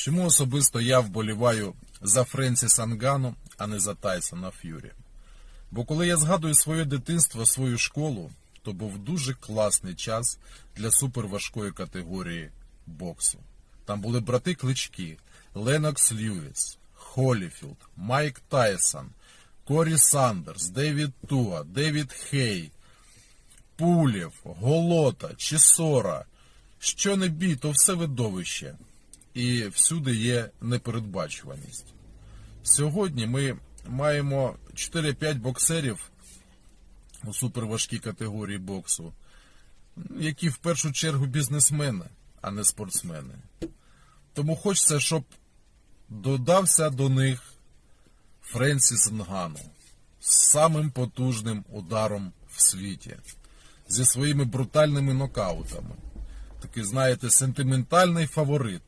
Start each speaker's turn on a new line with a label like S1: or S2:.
S1: Чому особисто я вболіваю за Френсіса Нгану, а не за Тайсона Ф'юрі? Бо коли я згадую своє дитинство, свою школу, то був дуже класний час для суперважкої категорії боксу. Там були брати Клички, Ленокс Льюіс, Холіфілд, Майк Тайсон, Корі Сандерс, Девід Туа, Девід Хей, Пулєв, Голота, Чісора. Що не бій, то все видовище. І всюди є непередбачуваність. Сьогодні ми маємо 4-5 боксерів у суперважкій категорії боксу, які в першу чергу бізнесмени, а не спортсмени. Тому хочеться, щоб додався до них Френсіс Нгану з самим потужним ударом в світі, зі своїми брутальними нокаутами. Такий, знаєте, сентиментальний фаворит.